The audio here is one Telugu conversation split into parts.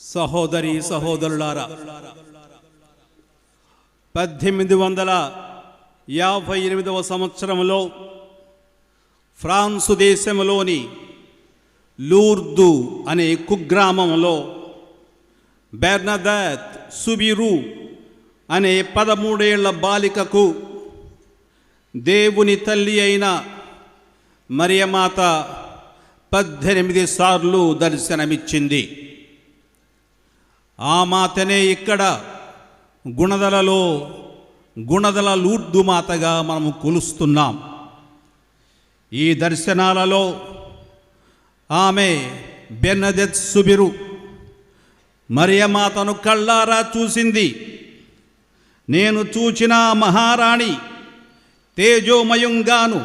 సహోదరి సహోదరులారా పద్దెనిమిది వందల యాభై ఎనిమిదవ సంవత్సరంలో ఫ్రాన్సు దేశంలోని లూర్దు అనే కుగ్రామంలో బెర్నదత్ సుబిరు అనే పదమూడేళ్ళ బాలికకు దేవుని తల్లి అయిన మరియమాత పద్దెనిమిది సార్లు దర్శనమిచ్చింది. ఆ మాతనే ఇక్కడ గుణదలలో గుణదల లూర్దు మాతగా మనము కొలుస్తున్నాం. ఈ దర్శనాలలో ఆమె బెన్నదెత్ సుబిరు మరియమాతను కళ్ళారా చూసింది. నేను చూచిన మహారాణి తేజోమయంగాను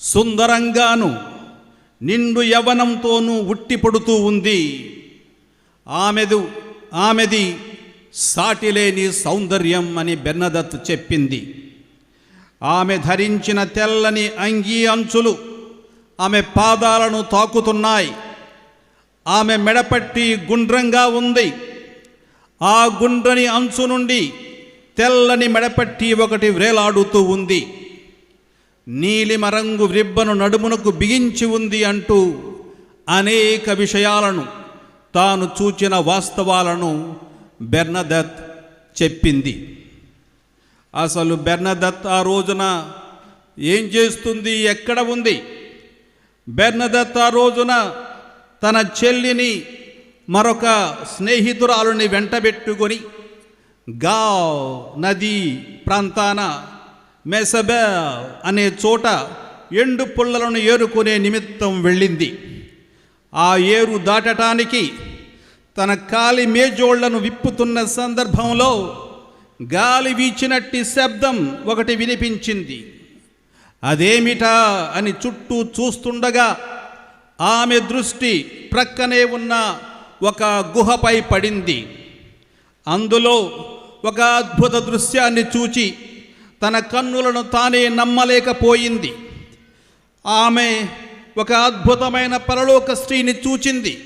సుందరంగాను నిండు యవనంతోనూ ఉట్టిపడుతూ ఉంది. ఆమెదు ఆమెది సాటిలేని సౌందర్యం అని బెన్నదత్ చెప్పింది. ఆమె ధరించిన తెల్లని అంగీ అంచులు ఆమె పాదాలను తాకుతున్నాయి. ఆమె మెడపట్టి గుండ్రంగా ఉంది. ఆ గుండ్రని అంచు నుండి తెల్లని మెడపట్టి ఒకటి వ్రేలాడుతూ ఉంది. నీలిమ రంగు రిబ్బను నడుమునకు బిగించి ఉంది అంటూ అనేక విషయాలను తాను చూచిన వాస్తవాలను బెర్నదత్ చెప్పింది. అసలు బెర్నదత్ ఆ రోజున ఏం చేస్తుంది? ఎక్కడ ఉంది? బెర్నదత్ ఆ రోజున తన చెల్లిని మరొక స్నేహితురాలుని వెంటబెట్టుకొని గావ్ నది ప్రాంతాన మెసబె అనే చోట ఎండు పుల్లలను ఏరుకునే నిమిత్తం వెళ్ళింది. ఆ ఏరు దాటటానికి తన కాలి మేజోళ్ళను విప్పుతున్న సందర్భంలో గాలి వీచినట్టి శబ్దం ఒకటి వినిపించింది. అదేమిటా అని చుట్టూ చూస్తుండగా ఆమె దృష్టి ప్రక్కనే ఉన్న ఒక గుహపై పడింది. అందులో ఒక అద్భుత దృశ్యాన్ని చూచి తన కన్నులను తానే నమ్మలేకపోయింది. ఆమె ఒక అద్భుతమైన పరలోక స్త్రీని చూచింది.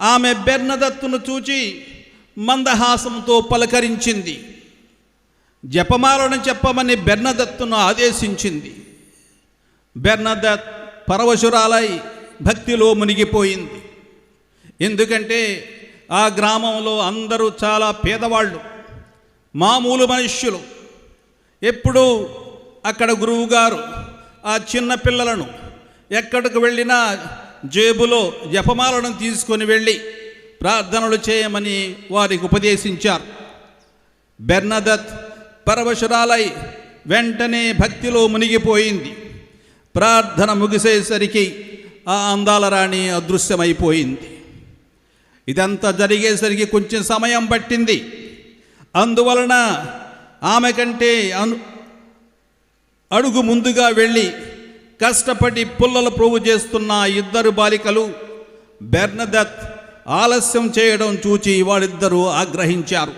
ఆమె బెర్నదత్తును చూచి మందహాసంతో పలకరించింది. జపమాలను చెప్పమని బెర్నదత్తును ఆదేశించింది. బెర్నదత్ పరవశురాలై భక్తిలో మునిగిపోయింది. ఎందుకంటే ఆ గ్రామంలో అందరూ చాలా పేదవాళ్ళు మామూలు మనుష్యులు. ఎప్పుడూ అక్కడ గురువుగారు ఆ చిన్న పిల్లలను ఎక్కడికి వెళ్ళినా జేబులో జపమాలను తీసుకొని వెళ్ళి ప్రార్థనలు చేయమని వారికి ఉపదేశించారు. బెర్నదత్ పరవశురాలై వెంటనే భక్తిలో మునిగిపోయింది. ప్రార్థన ముగిసేసరికి ఆ అందాల రాణి అదృశ్యమైపోయింది. ఇదంతా జరిగేసరికి కొంచెం సమయం పట్టింది. అందువలన ఆమె కంటే అను అడుగు ముందుగా వెళ్ళి కష్టపడి పుల్లలు ప్రోగు చేస్తున్న ఇద్దరు బాలికలు బెర్నదత్ ఆలస్యం చేయడం చూచి వాళ్ళిద్దరూ ఆగ్రహించారు.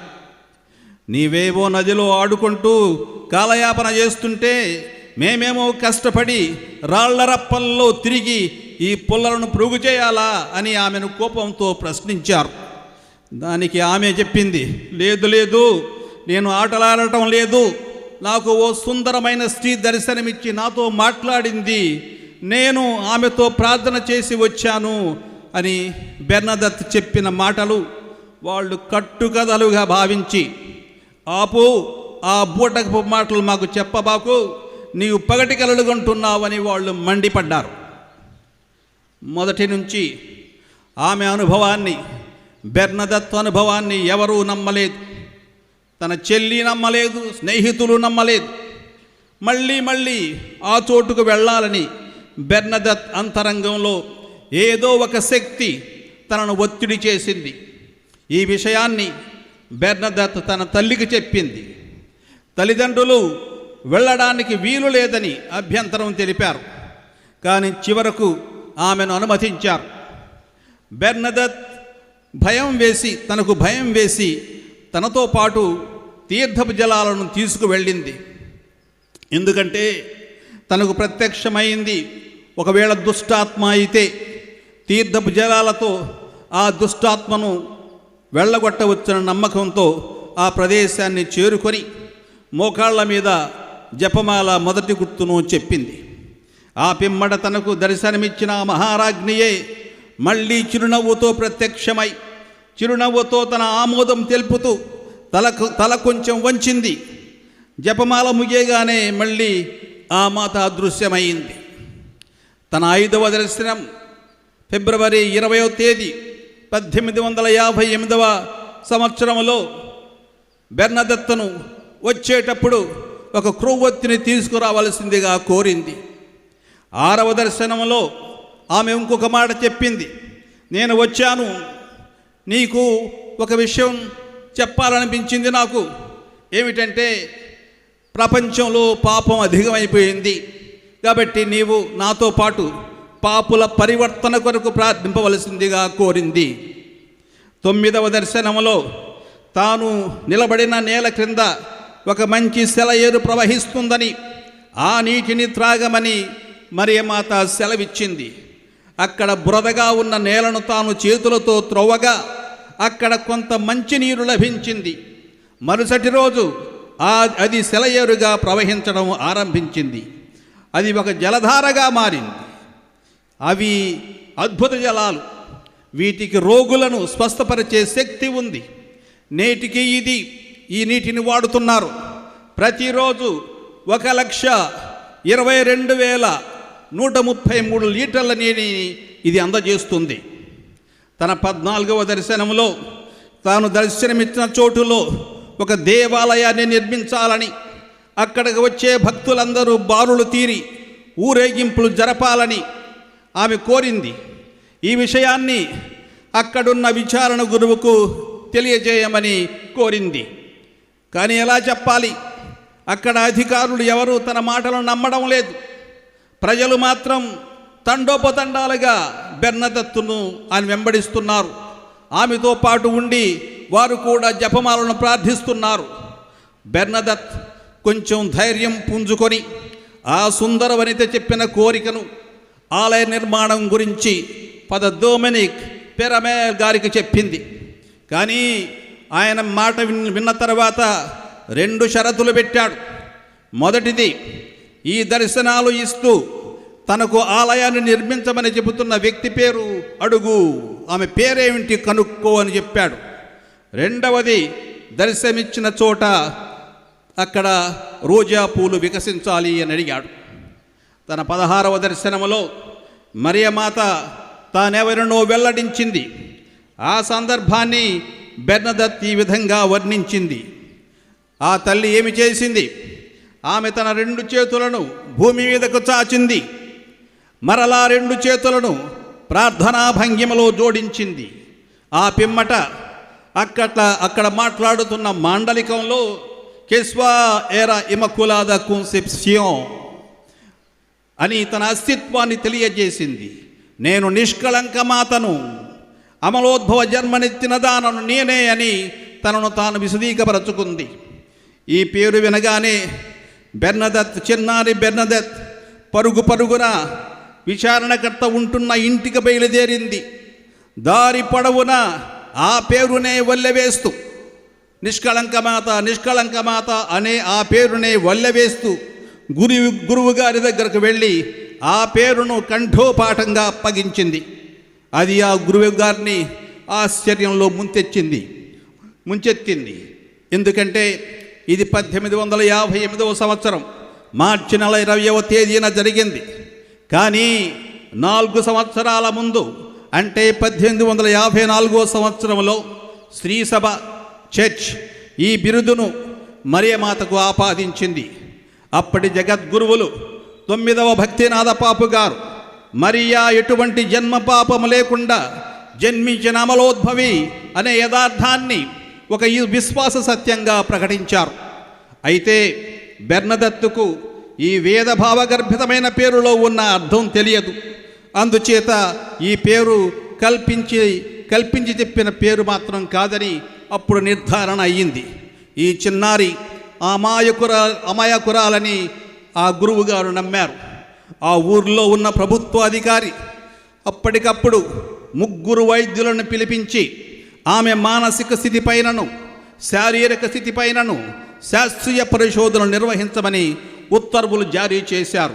నీవేవో నదిలో ఆడుకుంటూ కాలయాపన చేస్తుంటే మేమేమో కష్టపడి రాళ్ళరప్పల్లో తిరిగి ఈ పుల్లలను ప్రోగు చేయాలా? అని ఆమెను కోపంతో ప్రశ్నించారు. దానికి ఆమె చెప్పింది లేదు లేదు నేను ఆటలాడటం లేదు. నాకు ఓ సుందరమైన స్త్రీ దర్శనమిచ్చి నాతో మాట్లాడింది. నేను ఆమెతో ప్రార్థన చేసి వచ్చాను అని బెర్నదత్ చెప్పిన మాటలు వాళ్ళు కట్టుకథలుగా భావించి ఆపు ఆ బూటకపు మాటలు మాకు చెప్పబాకు నీవు పగటి కలలుగొంటున్నావని వాళ్ళు మండిపడ్డారు. మొదటి నుంచి ఆమె అనుభవాన్ని బెర్నదత్ అనుభవాన్ని ఎవరూ నమ్మలేదు. తన చెల్లి నమ్మలేదు స్నేహితులు నమ్మలేదు. మళ్ళీ మళ్ళీ ఆ చోటుకు వెళ్ళాలని బెర్నదత్ అంతరంగంలో ఏదో ఒక శక్తి తనను ఒత్తిడి చేసింది. ఈ విషయాన్ని బెర్నదత్ తన తల్లికి చెప్పింది. తల్లిదండ్రులు వెళ్ళడానికి వీలు లేదని అభ్యంతరం తెలిపారు. కానీ చివరకు ఆమెను అనుమతించారు. బెర్నదత్ భయం వేసి తనకు భయం వేసి తనతో పాటు తీర్థపు జలాలను తీసుకువెళ్ళింది. ఎందుకంటే తనకు ప్రత్యక్షమైంది ఒకవేళ దుష్టాత్మ అయితే తీర్థపు జలాలతో ఆ దుష్టాత్మను వెళ్ళగొట్టవచ్చిన నమ్మకంతో ఆ ప్రదేశాన్ని చేరుకొని మోకాళ్ళ మీద జపమాల మొదటి గుర్తును చెప్పింది. ఆ పిమ్మట తనకు దర్శనమిచ్చిన మహారాజ్ఞియే మళ్ళీ చిరునవ్వుతో ప్రత్యక్షమై చిరునవ్వుతో తన ఆమోదం తెలుపుతూ తలకు తల కొంచెం వంచింది. జపమాల ముగియగానే మళ్ళీ ఆ మాత అదృశ్యమైంది. తన ఐదవ దర్శనం ఫిబ్రవరి ఇరవయో తేదీ పద్దెనిమిది వందల యాభై ఎనిమిదవ సంవత్సరంలో బెర్నదత్తను వచ్చేటప్పుడు ఒక క్రొవ్వొత్తిని తీసుకురావలసిందిగా కోరింది. ఆరవ దర్శనంలో ఆమె ఇంకొక మాట చెప్పింది. నేను వచ్చాను. నీకు ఒక విషయం చెప్పాలనిపించింది నాకు. ఏమిటంటే ప్రపంచంలో పాపం అధికమైపోయింది. కాబట్టి నీవు నాతో పాటు పాపుల పరివర్తన కొరకు ప్రార్థింపవలసిందిగా కోరింది. తొమ్మిదవ దర్శనములో తాను నిలబడిన నేల క్రింద ఒక మంచి సెలయేరు ప్రవహిస్తుందని ఆ నీటిని త్రాగమని మరియమాత సెలవిచ్చింది. అక్కడ బురదగా ఉన్న నేలను తాను చేతులతో త్రొవ్వగా అక్కడ కొంత మంచినీరు లభించింది. మరుసటి రోజు ఆ అది సెలయేరుగా ప్రవహించడం ఆరంభించింది. అది ఒక జలధారగా మారింది. అవి అద్భుత జలాలు. వీటికి రోగులను స్వస్థపరిచే శక్తి ఉంది. నేటికి ఇది ఈ నీటిని వాడుతున్నారు. ప్రతిరోజు ఒక లక్ష ఇరవై రెండు వేల నూట ముప్పై మూడు లీటర్ల నీటిని ఇది అందజేస్తుంది. తన పద్నాలుగవ దర్శనంలో తాను దర్శనమిచ్చిన చోటులో ఒక దేవాలయాన్ని నిర్మించాలని అక్కడికి వచ్చే భక్తులందరూ బారులు తీరి ఊరేగింపులు జరపాలని ఆమె కోరింది. ఈ విషయాన్ని అక్కడున్న విచారణ గురువుకు తెలియజేయమని కోరింది. కానీ ఎలా చెప్పాలి? అక్కడ అధికారులు ఎవరూ తన మాటలను నమ్మడం లేదు. ప్రజలు మాత్రం తండోపతండాలుగా బెర్నదత్తును ఆయన వెంబడిస్తున్నారు. ఆమెతో పాటు ఉండి వారు కూడా జపమాలను ప్రార్థిస్తున్నారు. బెర్నదత్ కొంచెం ధైర్యం పుంజుకొని ఆ సుందర వనిత చెప్పిన కోరికను ఆలయ నిర్మాణం గురించి పద డొమినిక్ పెరమేల్ గారికి చెప్పింది. కానీ ఆయన మాట విన్- విన్న తర్వాత రెండు షరతులు పెట్టాడు. మొదటిది ఈ దర్శనాలు ఇస్తూ తనకు ఆలయాన్ని నిర్మించమని చెబుతున్న వ్యక్తి పేరు అడుగు. ఆమె పేరేమిటి కనుక్కో అని చెప్పాడు. రెండవది దర్శనమిచ్చిన చోట అక్కడ రోజా పూలు వికసించాలి అని అడిగాడు. తన పదహారవ దర్శనములో మరియమాత తానెవరినో వెల్లడించింది. ఆ సందర్భాన్ని బెర్నదత్ ఈ విధంగా వర్ణించింది. ఆ తల్లి ఏమి చేసింది? ఆమె తన రెండు చేతులను భూమి మీదకు చాచింది. మరలా రెండు చేతులను ప్రార్థనా భంగిమలో జోడించింది. ఆ పిమ్మట అక్కడ అక్కడ మాట్లాడుతున్న మాండలికంలో కెస్వా ఏరా ఇమకులాద కున్సెప్సియోన్ అని తన అస్తిత్వాన్ని తెలియజేసింది. నేను నిష్కళంకమాతను అమలోద్భవ జన్మనెత్తిన దానను నేనే అని తనను తాను విశదీకపరచుకుంది. ఈ పేరు వినగానే బెర్నదత్ చిన్నారి బెర్నదత్ పరుగు పరుగున విచారణకర్త ఉంటున్న ఇంటికి బయలుదేరింది. దారి పొడవున ఆ పేరునే వల్లెవేస్తూ. నిష్కళంకమాత నిష్కళంకమాత అనే ఆ పేరునే వల్లెవేస్తూ గురి గురువు గారి దగ్గరకు వెళ్ళి ఆ పేరును కంఠోపాఠంగా అప్పగించింది అది ఆ గురువు గారిని ఆశ్చర్యంలో ముంతెచ్చింది ముంచెత్తింది. ఎందుకంటే ఇది పద్దెనిమిది వందల యాభై ఎనిమిదవ సంవత్సరం. మార్చి నెల ఇరవయవ తేదీన జరిగింది. కానీ నాలుగు సంవత్సరాల ముందు అంటే పద్దెనిమిది వందల యాభై నాలుగో సంవత్సరంలో స్త్రీసభ చర్చ్ ఈ బిరుదును మరియమాతకు ఆపాదించింది. అప్పటి జగద్గురువులు తొమ్మిదవ భక్తినాథ పాపు గారు మరియా ఎటువంటి జన్మ పాపము లేకుండా జన్మించిన అమలోద్భవి అనే యథార్థాన్ని ఒక ఈ విశ్వాస సత్యంగా ప్రకటించారు. అయితే బెర్నదత్తుకు ఈ వేద భావగర్భితమైన పేరులో ఉన్న అర్థం తెలియదు. అందుచేత ఈ పేరు కల్పించి కల్పించి చెప్పిన పేరు మాత్రం కాదని అప్పుడు నిర్ధారణ అయ్యింది. ఈ చిన్నారి అమాయకుర అమాయకురాలని ఆ గురువుగారు నమ్మారు. ఆ ఊర్లో ఉన్న ప్రభుత్వ అధికారి అప్పటికప్పుడు ముగ్గురు వైద్యులను పిలిపించి ఆమె మానసిక స్థితిపైనను శారీరక స్థితిపైనను శాస్త్రీయ పరిశోధనలు నిర్వహించమని ఉత్తర్వులు జారీ చేశారు.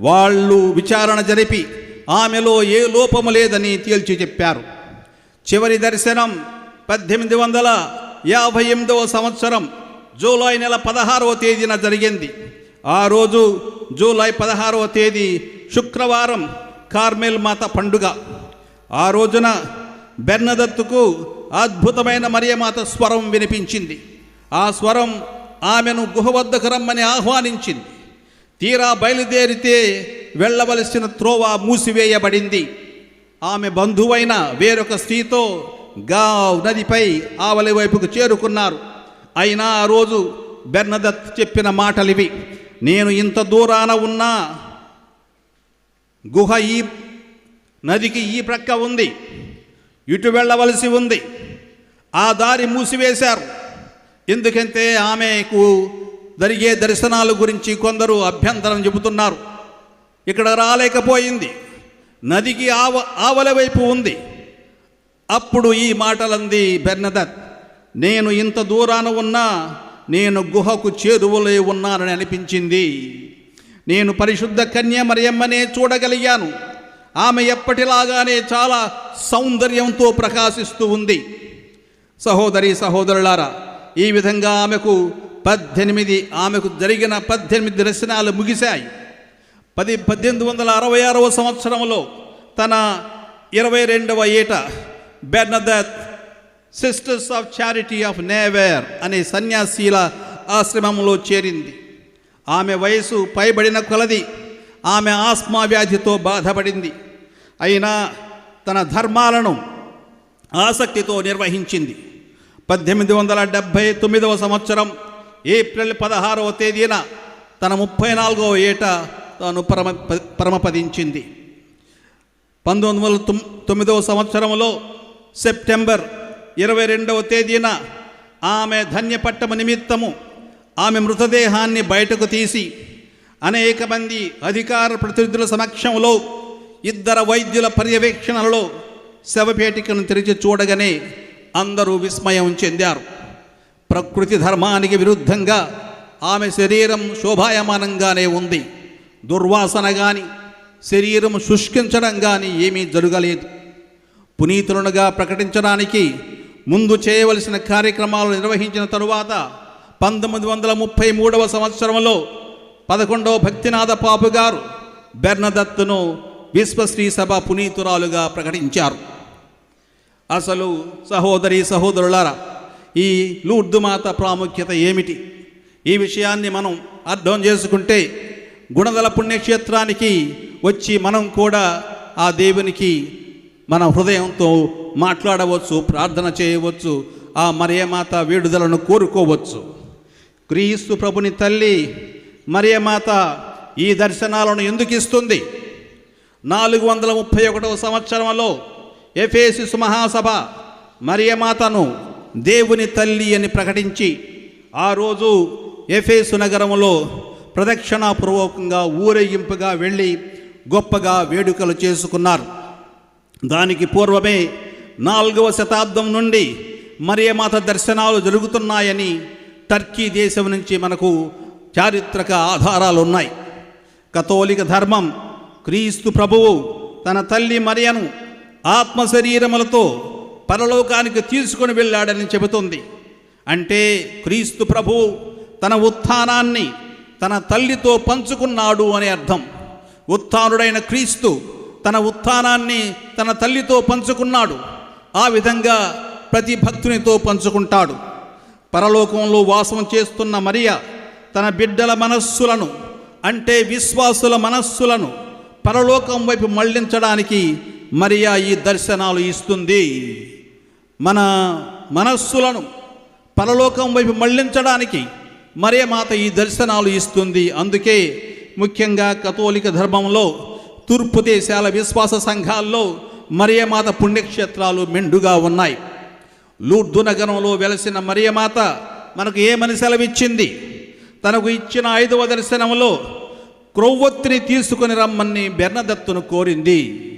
వాళ్ళు విచారణ జరిపి ఆమెలో ఏ లోపము లేదని తేల్చి చెప్పారు. చివరి దర్శనం పద్దెనిమిది వందల యాభై ఎనిమిదవ సంవత్సరం జూలై నెల పదహారవ తేదీన జరిగింది. ఆ రోజు జూలై పదహారవ తేదీ శుక్రవారం కార్మెల్ మాత పండుగ. ఆ రోజున బెర్నదత్తుకు అద్భుతమైన మరియమాత స్వరం వినిపించింది. ఆ స్వరం ఆమెను గుహ వద్దకు రమ్మని ఆహ్వానించింది. తీరా బయలుదేరితే వెళ్ళవలసిన త్రోవ మూసివేయబడింది. ఆమె బంధువైన వేరొక స్త్రీతో గావ్ నదిపై ఆవలి వైపుకు చేరుకున్నారు. అయినా ఆ రోజు బెర్నదత్ చెప్పిన మాటలివి నేను ఇంత దూరాన ఉన్నా గుహ ఈ నదికి ఈ ప్రక్క ఉంది. ఇటు వెళ్ళవలసి ఉంది. ఆ దారి మూసివేశారు. ఎందుకంటే ఆమెకు జరిగే దర్శనాల గురించి కొందరు అభ్యంతరం చెబుతున్నారు. ఇక్కడ రాలేకపోయింది. నదికి ఆవ ఆవల వైపు ఉంది. అప్పుడు ఈ మాటలంది బెర్నదత్ నేను ఇంత దూరాన ఉన్నా నేను గుహకు చేరువలే ఉన్నానని అనిపించింది. నేను పరిశుద్ధ కన్య మరియమ్మనే చూడగలిగాను. ఆమె ఎప్పటిలాగానే చాలా సౌందర్యంతో ప్రకాశిస్తూ ఉంది. సహోదరి సహోదరులారా ఈ విధంగా ఆమెకు పద్దెనిమిది ఆమెకు జరిగిన పద్దెనిమిది దర్శనాలు ముగిశాయి. పది పద్దెనిమిది వందల అరవై ఆరవ సంవత్సరంలో తన ఇరవై రెండవ ఏట Bernadette sisters of charity of Nevers అనే సన్యాసీల ఆశ్రమంలో చేరింది. ఆమె వయసు పైబడిన కొలది ఆమె ఆస్మా వ్యాధితో బాధపడింది. అయినా తన ధర్మాలను ఆసక్తితో నిర్వహించింది. పద్దెనిమిది వందల డెబ్భై తొమ్మిదవ సంవత్సరం ఏప్రిల్ పదహారవ తేదీన తన ముప్పై నాలుగవ ఏట తాను పరమ పరమపదించింది. పంతొమ్మిది వందల తొమ్ తొమ్మిదవ సంవత్సరంలో సెప్టెంబర్ ఇరవై రెండవ తేదీన ఆమె ధన్యపట్టము నిమిత్తము ఆమె మృతదేహాన్ని బయటకు తీసి అనేక మంది అధికార ప్రతినిధుల సమక్షంలో ఇద్దరు వైద్యుల పర్యవేక్షణలో శవపేటికను తెరిచి చూడగానే అందరూ విస్మయం చెందారు. ప్రకృతి ధర్మానికి విరుద్ధంగా ఆమె శరీరం శోభాయమానంగానే ఉంది. దుర్వాసన గాని శరీరం శుష్కించడం కానీ ఏమీ జరగలేదు. పునీతులనుగా ప్రకటించడానికి ముందు చేయవలసిన కార్యక్రమాలు నిర్వహించిన తరువాత పంతొమ్మిది వందల ముప్పై మూడవ సంవత్సరంలో పదకొండవ భక్తినాథ పాపు గారు బెర్నదత్తును విశ్వశ్రీ సభ పునీతురాలుగా ప్రకటించారు. అసలు సహోదరి సహోదరులారా ఈ లూర్దుమాత ప్రాముఖ్యత ఏమిటి? ఈ విషయాన్ని మనం అర్థం చేసుకుంటే గుణదల పుణ్యక్షేత్రానికి వచ్చి మనం కూడా ఆ దేవునికి మన హృదయంతో మాట్లాడవచ్చు ప్రార్థన చేయవచ్చు ఆ మరియమాత వేడుదలను కోరుకోవచ్చు. క్రీస్తు ప్రభుని తల్లి మరియమాత ఈ దర్శనాలను ఎందుకు ఇస్తుంది? నాలుగు వందల ముప్పై ఒకటవ సంవత్సరంలో ఎఫేసిస్ మహాసభ మరియమాతను దేవుని తల్లి అని ప్రకటించి ఆ రోజు ఎఫేసు నగరంలో ప్రదక్షిణాపూర్వకంగా ఊరేగింపుగా వెళ్ళి గొప్పగా వేడుకలు చేసుకున్నారు. దానికి పూర్వమే నాలుగవ శతాబ్దం నుండి మరియమాత దర్శనాలు జరుగుతున్నాయని టర్కీ దేశం నుంచి మనకు చారిత్రక ఆధారాలు ఉన్నాయి కథోలిక ధర్మం క్రీస్తు ప్రభువు తన తల్లి మరియను ఆత్మ శరీరములతో పరలోకానికి తీసుకొని వెళ్ళాడని చెబుతుంది. అంటే క్రీస్తు ప్రభు తన ఉత్థానాన్ని తన తల్లితో పంచుకున్నాడు అనే అర్థం. ఉత్థానుడైన క్రీస్తు తన ఉత్థానాన్ని తన తల్లితో పంచుకున్నాడు. ఆ విధంగా ప్రతి భక్తునితో పంచుకుంటాడు. పరలోకంలో వాసం చేస్తున్న మరియ తన బిడ్డల మనస్సులను అంటే విశ్వాసుల మనస్సులను పరలోకం వైపు మళ్ళించడానికి మరియా ఈ దర్శనాలు ఇస్తుంది. మన మనస్సులను పరలోకం వైపు మళ్ళించడానికి మరియమాత ఈ దర్శనాలు ఇస్తుంది. అందుకే ముఖ్యంగా కథోలిక ధర్మంలో తూర్పు దేశాల విశ్వాస సంఘాల్లో మరియమాత పుణ్యక్షేత్రాలు మెండుగా ఉన్నాయి. లూర్దు నగరంలో వెలసిన మరియమాత మనకు ఏమని సెలవిచ్చింది? తనకు ఇచ్చిన ఐదవ దర్శనంలో క్రొవ్వొత్తిని తీసుకొని రమ్మని బెర్నదత్తును కోరింది.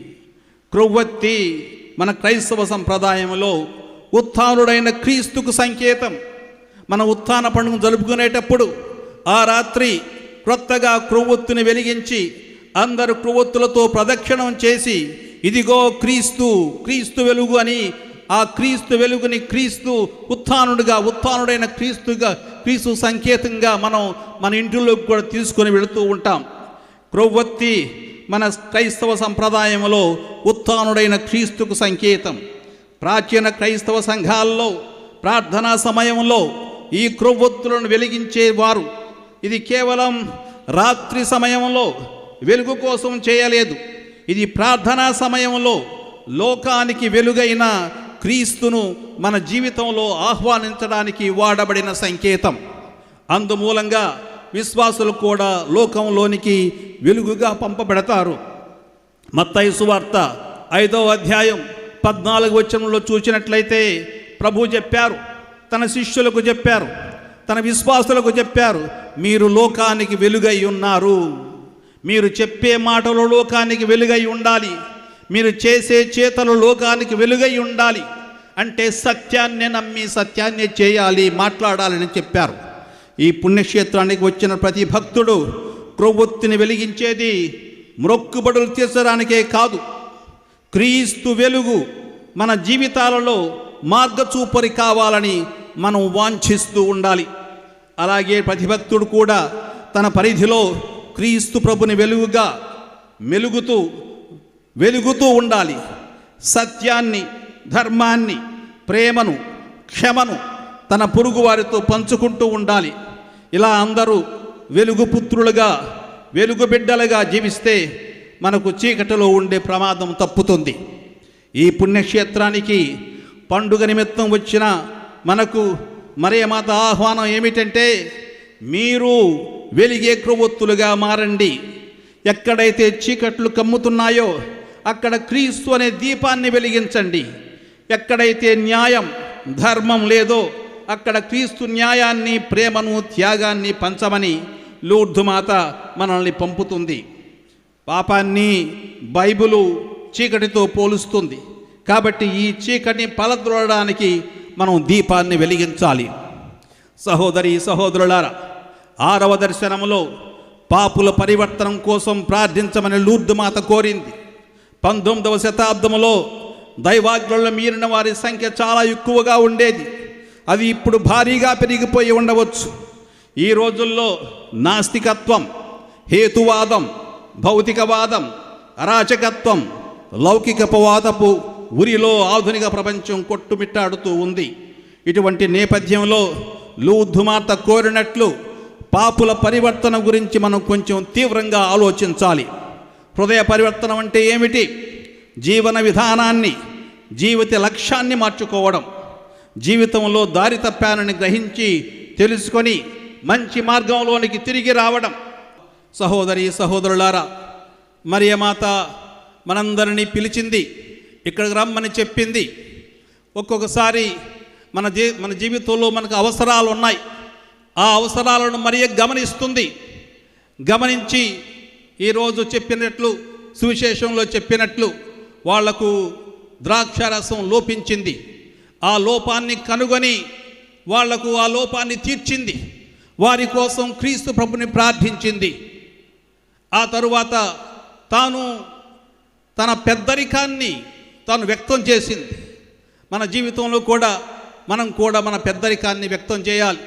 క్రొవ్వొత్తి మన క్రైస్తవ సంప్రదాయంలో ఉత్థానుడైన క్రీస్తుకు సంకేతం. మన ఉత్థాన పండుగ జరుపుకునేటప్పుడు ఆ రాత్రి క్రొత్తగా క్రొవ్వొత్తుని వెలిగించి అందరు క్రొవ్వొత్తులతో ప్రదక్షిణం చేసి ఇదిగో క్రీస్తు క్రీస్తు వెలుగు అని ఆ క్రీస్తు వెలుగుని క్రీస్తు ఉత్థానుడిగా ఉత్థానుడైన క్రీస్తుగా క్రీస్తు సంకేతంగా మనం మన ఇంటిలోకి కూడా తీసుకొని వెళుతూ ఉంటాం. క్రొవ్వొత్తి మన క్రైస్తవ సంప్రదాయంలో ఉత్థానుడైన క్రీస్తుకు సంకేతం. ప్రాచీన క్రైస్తవ సంఘాల్లో ప్రార్థనా సమయంలో ఈ క్రొవ్వొత్తులను వెలిగించేవారు. ఇది కేవలం రాత్రి సమయంలో వెలుగు కోసం చేయలేదు. ఇది ప్రార్థనా సమయంలో లోకానికి వెలుగైన క్రీస్తును మన జీవితంలో ఆహ్వానించడానికి వాడబడిన సంకేతం. అందుమూలంగా విశ్వాసులు కూడా లోకంలోనికి వెలుగుగా పంపబెడతారు. మత్తయి సువార్త ఐదో అధ్యాయం పద్నాలుగు వచనంలో చూసినట్లయితే ప్రభు చెప్పారు తన శిష్యులకు చెప్పారు తన విశ్వాసులకు చెప్పారు మీరు లోకానికి వెలుగై ఉన్నారు. మీరు చెప్పే మాటలు లోకానికి వెలుగై ఉండాలి. మీరు చేసే చేతలు లోకానికి వెలుగై ఉండాలి. అంటే సత్యాన్ని నమ్మి సత్యాన్ని చేయాలి మాట్లాడాలని చెప్పారు. ఈ పుణ్యక్షేత్రానికి వచ్చిన ప్రతి భక్తుడు క్రొవ్వొత్తిని వెలిగించేది మ్రొక్కుబడులు తీర్చడానికే కాదు. క్రీస్తు వెలుగు మన జీవితాలలో మార్గచూపరి కావాలని మనం వాంఛిస్తూ ఉండాలి. అలాగే ప్రతి భక్తుడు కూడా తన పరిధిలో క్రీస్తు ప్రభుని వెలుగుగా మెలుగుతూ వెలుగుతూ ఉండాలి. సత్యాన్ని ధర్మాన్ని ప్రేమను క్షమను తన పొరుగు వారితో పంచుకుంటూ ఉండాలి. ఇలా అందరూ వెలుగు పుత్రులుగా వెలుగు బిడ్డలుగా జీవిస్తే మనకు చీకటిలో ఉండే ప్రమాదం తప్పుతుంది. ఈ పుణ్యక్షేత్రానికి పండుగ నిమిత్తం వచ్చిన మనకు మరే మాత ఆహ్వానం ఏమిటంటే మీరు వెలిగే క్రొవ్వొత్తులుగా మారండి. ఎక్కడైతే చీకట్లు కమ్ముతున్నాయో అక్కడ క్రీస్తు అనే దీపాన్ని వెలిగించండి. ఎక్కడైతే న్యాయం ధర్మం లేదో అక్కడ క్రీస్తు న్యాయాన్ని ప్రేమను త్యాగాన్ని పంచమని లూర్ధు మాత మనల్ని పంపుతుంది. పాపాన్ని బైబిలు చీకటితో పోలుస్తుంది. కాబట్టి ఈ చీకటిని పలద్రోడడానికి మనం దీపాన్ని వెలిగించాలి. సహోదరి సహోదరులారా ఆరవ దర్శనములో పాపుల పరివర్తనం కోసం ప్రార్థించమని లూర్దు మాత కోరింది. పంతొమ్మిదవ శతాబ్దంలో దైవాగ్రుల మీరిన వారి సంఖ్య చాలా ఎక్కువగా ఉండేది. అది ఇప్పుడు భారీగా పెరిగిపోయి ఉండవచ్చు. ఈ రోజుల్లో నాస్తికత్వం హేతువాదం భౌతికవాదం అరాచకత్వం లౌకికపవాదపు ఉరిలో ఆధునిక ప్రపంచం కొట్టుమిట్టాడుతూ ఉంది. ఇటువంటి నేపథ్యంలో లూధుమార్త కోరినట్లు పాపుల పరివర్తన గురించి మనం కొంచెం తీవ్రంగా ఆలోచించాలి. హృదయ పరివర్తనం అంటే ఏమిటి? జీవన విధానాన్ని జీవిత లక్ష్యాన్ని మార్చుకోవడం. జీవితంలో దారి తప్పానని గ్రహించి తెలుసుకొని మంచి మార్గంలోనికి తిరిగి రావడం. సహోదరి సహోదరులారా మరియమాత మనందరినీ పిలిచింది ఇక్కడికి రమ్మని చెప్పింది. ఒక్కొక్కసారి మన జీ మన జీవితంలో మనకు అవసరాలు ఉన్నాయి ఆ అవసరాలను మరియ గమనిస్తుంది. గమనించి ఈరోజు చెప్పినట్లు సువిశేషంలో చెప్పినట్లు వాళ్ళకు ద్రాక్షారసం లోపించింది. ఆ లోపాన్ని కనుగొని వాళ్ళకు ఆ లోపాన్ని తీర్చింది. వారి కోసం క్రీస్తు ప్రభుని ప్రార్థించింది. ఆ తరువాత తాను తన పెద్దరికాన్ని తాను వ్యక్తం చేసింది. మన జీవితంలో కూడా మనం కూడా మన పెద్దరికాన్ని వ్యక్తం చేయాలి.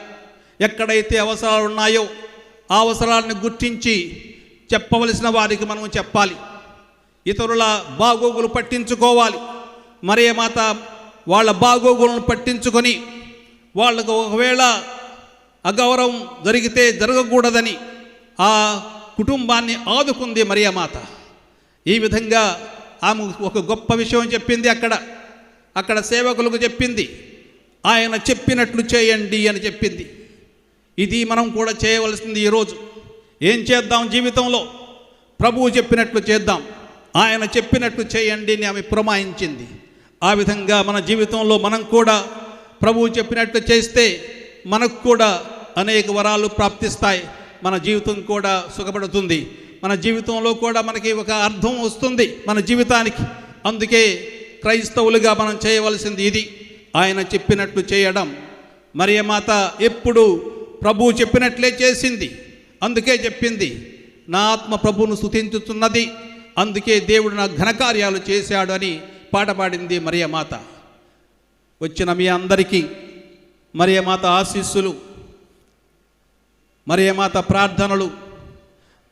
ఎక్కడైతే అవసరాలు ఉన్నాయో ఆ అవసరాలను గుర్తించి చెప్పవలసిన వారికి మనం చెప్పాలి. ఇతరుల బాగోగులు పట్టించుకోవాలి. మరే మాత వాళ్ళ బాగోగులను పట్టించుకొని వాళ్ళకు ఒకవేళ అగౌరవం జరిగితే జరగకూడదని ఆ కుటుంబాన్ని ఆదుకుంది మరియమాత. ఈ విధంగా ఆమె ఒక గొప్ప విషయం చెప్పింది అక్కడ. అక్కడ సేవకులకు చెప్పింది. ఆయన చెప్పినట్లు చేయండి అని చెప్పింది. ఇది మనం కూడా చేయవలసింది ఈరోజు. ఏం చేద్దాం జీవితంలో? ప్రభువు చెప్పినట్లు చేద్దాం. ఆయన చెప్పినట్లు చేయండి అని ఆమె పురమాయించింది ఆ విధంగా మన జీవితంలో మనం కూడా ప్రభువు చెప్పినట్లు చేస్తే మనకు కూడా అనేక వరాలు ప్రాప్తిస్తాయి. మన జీవితం కూడా సుఖపడుతుంది. మన జీవితంలో కూడా మనకి ఒక అర్థం వస్తుంది మన జీవితానికి. అందుకే క్రైస్తవులుగా మనం చేయవలసింది ఇది. ఆయన చెప్పినట్లు చేయడం. మరియమాత ఎప్పుడు ప్రభువు చెప్పినట్లే చేసింది. అందుకే చెప్పింది. నా ఆత్మ ప్రభువును స్థుతించుతున్నది అందుకే దేవుడు నా ఘనకార్యాలు చేశాడు అని పాట పాడింది మరియమాత వచ్చిన మీ అందరికీ మరియమాత ఆశీస్సులు మరియమాత ప్రార్థనలు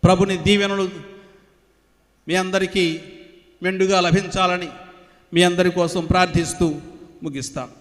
ప్రభుని దీవెనలు మీ అందరికీ మెండుగా లభించాలని మీ అందరి కోసం ప్రార్థిస్తూ ముగిస్తాను